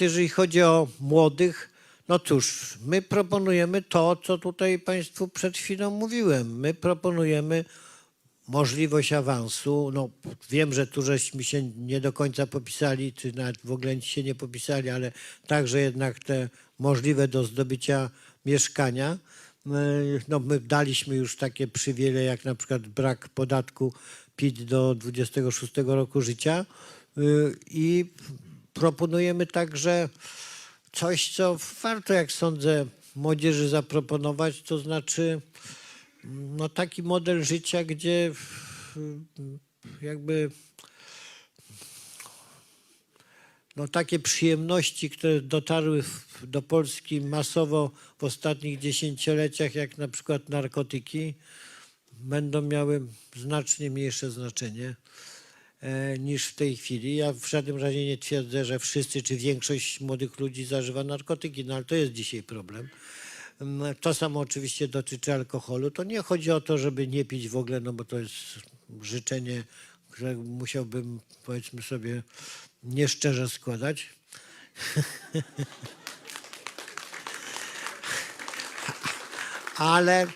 jeżeli chodzi o młodych, no cóż, my proponujemy to, co tutaj Państwu przed chwilą mówiłem. My proponujemy możliwość awansu. No, wiem, że tu żeśmy się nie do końca popisali, czy nawet w ogóle się nie popisali, ale także jednak te możliwe do zdobycia mieszkania. No, my daliśmy już takie przywileje, jak na przykład brak podatku PIT do 26 roku życia y, i proponujemy także coś, co warto, jak sądzę, młodzieży zaproponować, to znaczy no, taki model życia, gdzie mm, jakby no, takie przyjemności, które dotarły do Polski masowo w ostatnich dziesięcioleciach, jak na przykład narkotyki, będą miały znacznie mniejsze znaczenie niż w tej chwili. Ja w żadnym razie nie twierdzę, że wszyscy czy większość młodych ludzi zażywa narkotyki, no ale to jest dzisiaj problem. Mm, To samo oczywiście dotyczy alkoholu. To nie chodzi o to, żeby nie pić w ogóle, no bo to jest życzenie, które musiałbym, powiedzmy sobie, nieszczerze składać. Ale,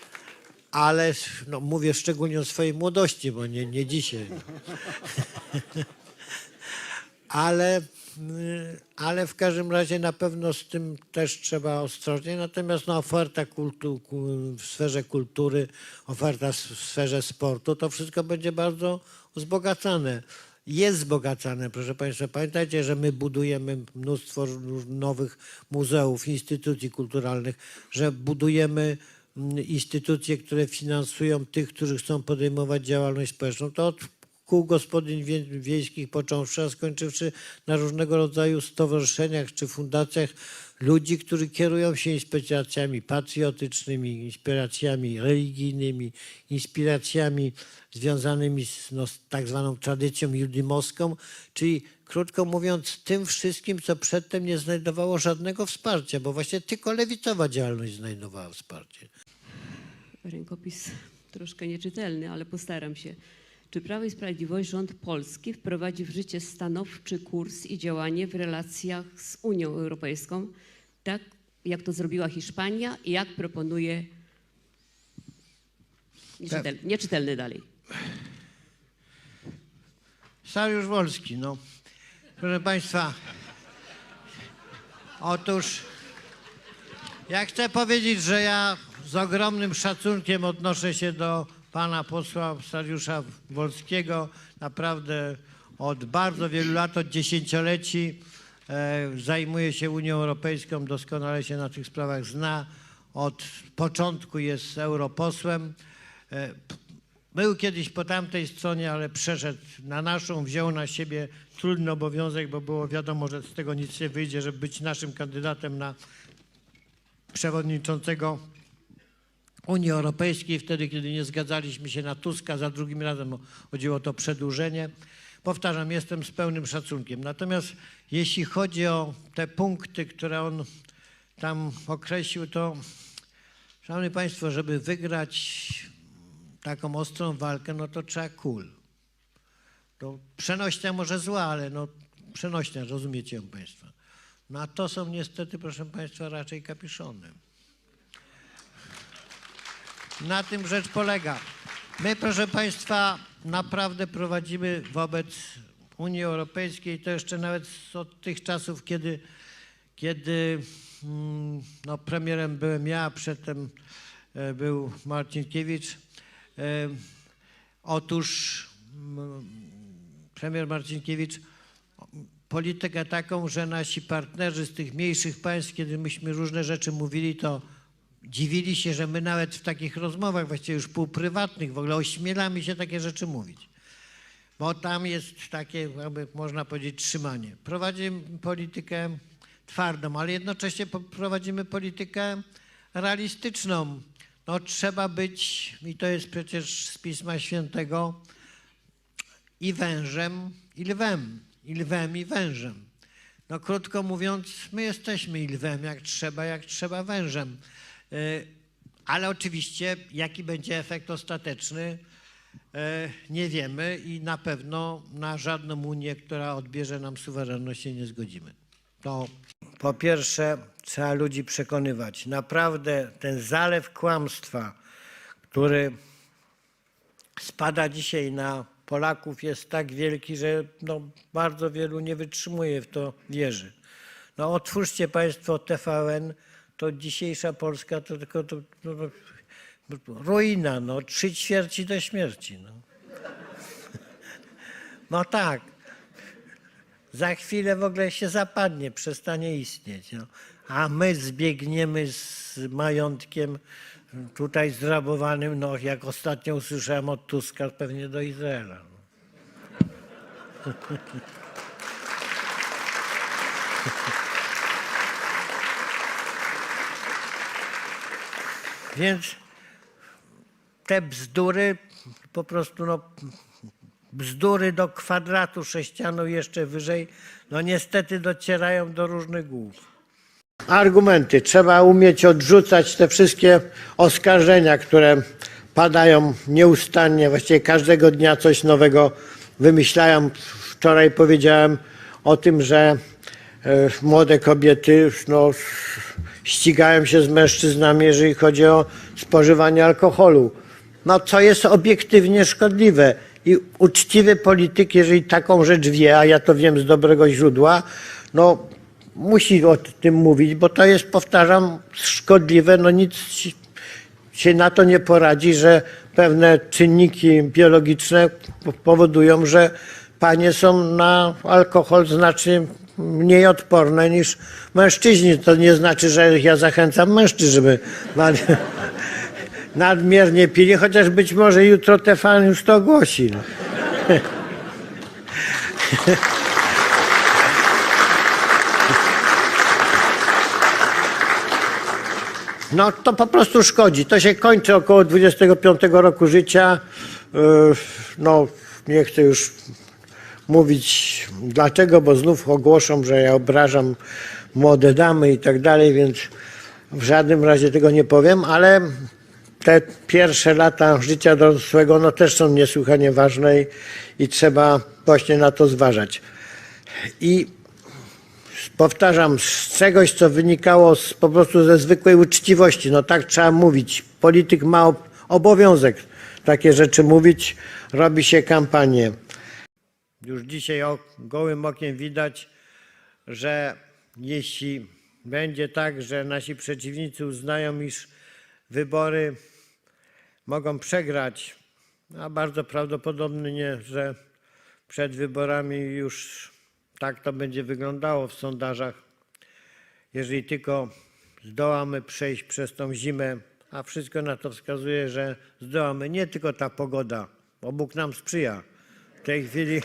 ale no mówię szczególnie o swojej młodości, bo nie, nie dzisiaj. ale, y, ale w każdym razie na pewno z tym też trzeba ostrożnie. Natomiast no, oferta kultu, ku- w sferze kultury, oferta w sferze sportu, to wszystko będzie bardzo wzbogacane. Jest wzbogacane, proszę Państwa. Pamiętajcie, że my budujemy mnóstwo nowych muzeów, instytucji kulturalnych, że budujemy mm, instytucje, które finansują tych, którzy chcą podejmować działalność społeczną. To od kół gospodyń wie, wiejskich począwszy, a skończywszy na różnego rodzaju stowarzyszeniach czy fundacjach ludzi, którzy kierują się inspiracjami patriotycznymi, inspiracjami religijnymi, inspiracjami związanymi z, no, tak zwaną tradycją judymowską, czyli krótko mówiąc tym wszystkim, co przedtem nie znajdowało żadnego wsparcia, bo właśnie tylko lewicowa działalność znajdowała wsparcie. Rękopis troszkę nieczytelny, ale postaram się. Czy Prawo i Sprawiedliwość, rząd polski wprowadzi w życie stanowczy kurs i działanie w relacjach z Unią Europejską, tak jak to zrobiła Hiszpania i jak proponuje nieczytelny, nieczytelny dalej. Sariusz Wolski, no. Proszę Państwa, otóż ja chcę powiedzieć, że ja z ogromnym szacunkiem odnoszę się do pana posła Sariusza Wolskiego. Naprawdę od bardzo wielu lat, od dziesięcioleci e, zajmuje się Unią Europejską, doskonale się na tych sprawach zna. Od początku jest europosłem. E, był kiedyś po tamtej stronie, ale przeszedł na naszą, wziął na siebie trudny obowiązek, bo było wiadomo, że z tego nic nie wyjdzie, żeby być naszym kandydatem na przewodniczącego Unii Europejskiej, wtedy, kiedy nie zgadzaliśmy się na Tuska, za drugim razem chodziło o to przedłużenie. Powtarzam, jestem z pełnym szacunkiem. Natomiast jeśli chodzi o te punkty, które on tam określił, to Szanowni Państwo, żeby wygrać taką ostrą walkę, no to trzeba kul. To przenośnia może zła, ale no przenośnia, rozumiecie ją Państwo. No a to są niestety, proszę Państwa, raczej kapiszony. Na tym rzecz polega. My, proszę Państwa, naprawdę prowadzimy wobec Unii Europejskiej, to jeszcze nawet od tych czasów, kiedy, kiedy mm, no, premierem byłem ja, a przedtem e, był Marcinkiewicz. E, Otóż mm, premier Marcinkiewicz politykę taką, że nasi partnerzy z tych mniejszych państw, kiedy myśmy różne rzeczy mówili, to dziwili się, że my nawet w takich rozmowach, właściwie już półprywatnych, w ogóle ośmielamy się takie rzeczy mówić. Bo tam jest takie, jakby można powiedzieć, trzymanie. Prowadzimy politykę twardą, ale jednocześnie prowadzimy politykę realistyczną. No trzeba być, i to jest przecież z Pisma Świętego, i wężem, i lwem. I lwem, i wężem. No krótko mówiąc, my jesteśmy i lwem, jak trzeba, jak trzeba wężem. Y, Ale oczywiście, jaki będzie efekt ostateczny, e, nie wiemy i na pewno na żadną Unię, która odbierze nam suwerenność się nie zgodzimy. To po pierwsze trzeba ludzi przekonywać. Naprawdę ten zalew kłamstwa, który spada dzisiaj na Polaków jest tak wielki, że no, bardzo wielu nie wytrzymuje w to wierzy. No otwórzcie Państwo TVN, to dzisiejsza Polska to tylko to, no, no, ruina, no, trzy ćwierci do śmierci. No, no tak. Za chwilę w ogóle się zapadnie, przestanie istnieć. No. A my zbiegniemy z majątkiem tutaj zrabowanym, no jak ostatnio usłyszałem od Tuska, pewnie do Izraela. No. Więc te bzdury, po prostu no, bzdury do kwadratu sześcianu jeszcze wyżej, no niestety docierają do różnych głów. Argumenty. Trzeba umieć odrzucać te wszystkie oskarżenia, które padają nieustannie, właściwie każdego dnia coś nowego wymyślają. Wczoraj powiedziałem o tym, że e, młode kobiety no, ścigają się z mężczyznami, jeżeli chodzi o spożywanie alkoholu. No, co jest obiektywnie szkodliwe. I uczciwy polityk, jeżeli taką rzecz wie, a ja to wiem z dobrego źródła, no musi o tym mówić, bo to jest, powtarzam, szkodliwe. No nic się na to nie poradzi, że pewne czynniki biologiczne powodują, że panie są na alkohol znacznie mniej odporne niż mężczyźni. To nie znaczy, że ja zachęcam mężczyzn, żeby nad, nadmiernie pili, chociaż być może jutro TVN już to ogłosi. No. No to po prostu szkodzi. To się kończy około 25 roku życia. Yy, No nie chcę już mówić dlaczego, bo znów ogłoszą, że ja obrażam młode damy i tak dalej, więc w żadnym razie tego nie powiem, ale te pierwsze lata życia dorosłego no też są niesłychanie ważne i, trzeba właśnie na to zważać. I powtarzam, z czegoś, co wynikało z, po prostu ze zwykłej uczciwości. No tak trzeba mówić. Polityk ma ob- obowiązek takie rzeczy mówić, robi się kampanię. Już dzisiaj gołym okiem widać, że jeśli będzie tak, że nasi przeciwnicy uznają, iż wybory mogą przegrać, a bardzo prawdopodobnie, że przed wyborami już tak to będzie wyglądało w sondażach. Jeżeli tylko zdołamy przejść przez tą zimę, a wszystko na to wskazuje, że zdołamy, nie tylko ta pogoda, bo Bóg nam sprzyja. W tej chwili.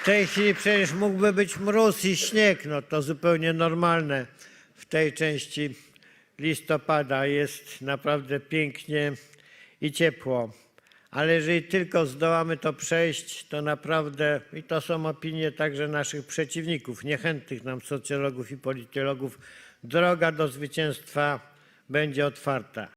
W tej chwili przecież mógłby być mróz i śnieg, no to zupełnie normalne. W tej części listopada jest naprawdę pięknie i ciepło. Ale jeżeli tylko zdołamy to przejść, to naprawdę, i to są opinie także naszych przeciwników, niechętnych nam socjologów i politologów, droga do zwycięstwa będzie otwarta.